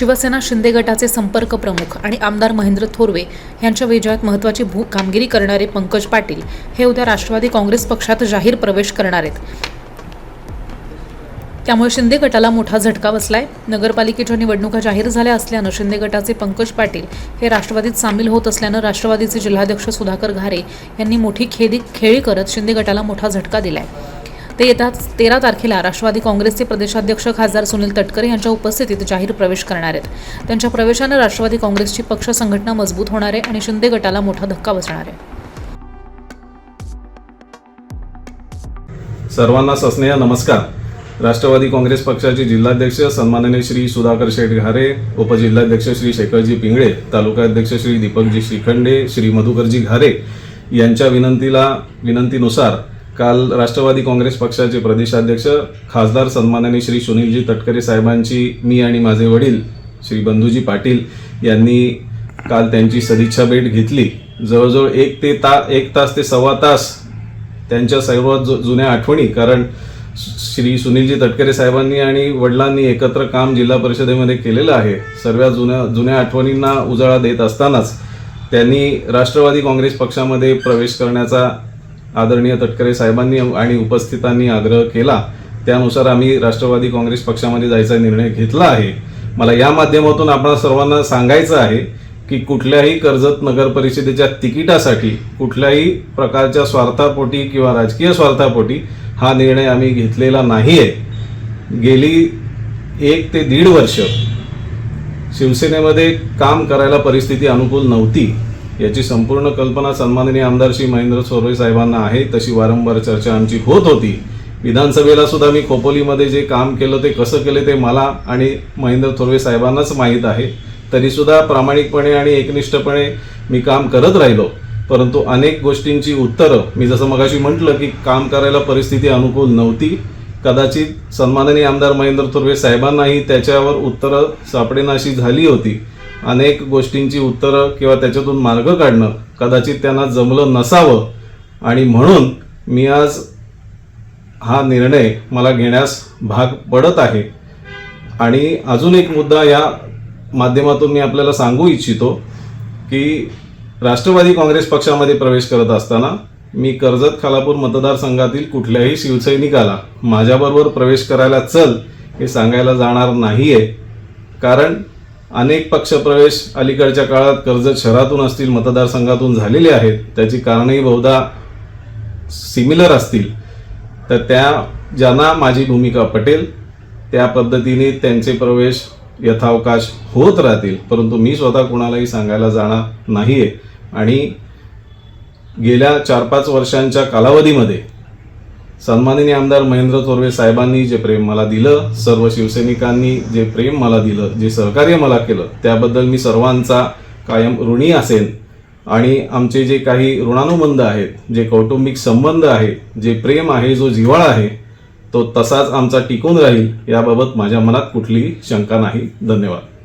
शिवसेना शिंदे गटाचे संपर्क प्रमुख आणि आमदार महेंद्र थोरवे यांच्या विजयात महत्त्वाची भू कामगिरी करणारे पंकज पाटील हे उद्या राष्ट्रवादी काँग्रेस पक्षात जाहीर प्रवेश करणार आहेत. त्यामुळे शिंदे गटाला मोठा झटका बसलाय. नगरपालिकेच्या निवडणुका जाहीर झाल्या असल्यानं शिंदे गटाचे पंकज पाटील हे राष्ट्रवादीत सामील होत असल्यानं राष्ट्रवादीचे जिल्हाध्यक्ष सुधाकर घारे यांनी मोठी खेदी खेळी करत शिंदे गटाला मोठा झटका दिलाय. ते येत्या तेरा तारखेला राष्ट्रवादी काँग्रेसचे प्रदेशाध्यक्ष खासदार सुनील तटकरे यांच्या उपस्थितीत जाहीर प्रवेश करणार आहेत. त्यांच्या प्रवेशानं राष्ट्रवादी काँग्रेसची पक्ष संघटना मजबूत होणार आहे आणि शिंदे गटाला मोठा धक्का बसणार आहे. सर्वांना सस्नेह नमस्कार. राष्ट्रवादी काँग्रेस पक्षाचे जिल्हाध्यक्ष सन्माननीय श्री सुधाकर शेठ घारे उपजिल्हाध्यक्ष श्री शेखरजी पिंगळे तालुकाध्यक्ष श्री दीपकजी श्रीखंडे श्री मधुकरजी घारे यांच्या विनंतीला विनंतीनुसार काल राष्ट्रवादी काँग्रेस पक्षाचे प्रदेशाध्यक्ष खासदार सन्मानाने श्री सुनीलजी तटकरे साहेबांची मी आणि माझे वडील श्री बंधूजी पाटील यांनी काल त्यांची सदिच्छा भेट घेतली. जवळजवळ एक ते ता एक तास ते सव्वा तास त्यांच्या सर्वात जु- जुन्या आठवणी कारण श्री सुनीलजी तटकरे साहेबांनी आणि वडिलांनी एकत्र काम जिल्हा परिषदेमध्ये केलेलं आहे. सर्व जुन्या जुन्या आठवणींना उजाळा देत असतानाच त्यांनी राष्ट्रवादी काँग्रेस पक्षामध्ये प्रवेश करण्याचा आदरणीय तटकरे साहेबांनी आणि उपस्थितांनी आग्रह केला. त्यानुसार आम्ही राष्ट्रवादी काँग्रेस पक्षामध्ये जायचा निर्णय घेतला आहे. मला या माध्यमातून आपण सर्वांना सांगायचं आहे की कुठल्याही कर्जत नगर परिषदेच्या तिकिटासाठी कुठल्याही प्रकारच्या स्वार्थापोटी किंवा राजकीय स्वार्थापोटी हा निर्णय आम्ही घेतलेला नाही आहे गेली एक ते दीड वर्ष शिवसेनेमध्ये काम करायला परिस्थिती अनुकूल नव्हती. याची संपूर्ण कल्पना सन्माननीय आमदार श्री महेंद्र सोरवे साहेबांना आहे. तशी वारंवार चर्चा आमची होत होती. विधानसभेला सुद्धा मी खोपोलीमध्ये जे काम केलं ते कसं केलं ते मला आणि महेंद्र थोरवे साहेबांनाच माहीत आहे. तरीसुद्धा प्रामाणिकपणे आणि एकनिष्ठपणे मी काम करत राहिलो. परंतु अनेक गोष्टींची उत्तरं मी जसं मगाशी म्हटलं की काम करायला परिस्थिती अनुकूल नव्हती. कदाचित सन्माननीय आमदार महेंद्र थोरवे साहेबांनाही त्याच्यावर उत्तरं सापडेनाशी झाली होती. अनेक गोष्टींची उत्तरं किंवा त्याच्यातून मार्ग काढणं कदाचित त्यांना जमलं नसावं. आणि म्हणून मी आज हा निर्णय मला घेण्यास भाग पडत आहे. आणि अजून एक मुद्दा या माध्यमातून मी आपल्याला सांगू इच्छितो की राष्ट्रवादी काँग्रेस पक्षामध्ये प्रवेश करत असताना मी कर्जत खालापूर मतदारसंघातील कुठल्याही शिवसैनिकाला माझ्याबरोबर प्रवेश करायला चल हे सांगायला जाणार नाहीये. कारण अनेक पक्षप्रवेश अलीकडच्या काळात कर्जत शहरातून असतील मतदारसंघातून झालेले आहेत. त्याची कारणंही बहुधा सिमिलर असतील. तर त्या ज्यांना माझी भूमिका पटेल त्या पद्धतीने त्यांचे प्रवेश यथावकाश होत राहतील. परंतु मी स्वतः कोणालाही सांगायला जाणार नाही आहे आणि गेल्या चार पाच वर्षांच्या कालावधीमध्ये सन्माननीय आमदार महेंद्र थोरवे साहेबांनी जे प्रेम मला दिलं सर्व शिवसैनिकांनी जे प्रेम मला दिलं जे सहकार्य मला केलं त्याबद्दल मी सर्वांचा कायम ऋणी असेन. आणि आमचे जे काही ऋणानुबंध आहेत जे कौटुंबिक संबंध आहे जे प्रेम आहे जो जिव्हाळा आहे तो तसाच आमचा टिकून राहील याबाबत माझ्या मनात कुठलीही शंका नाही. धन्यवाद.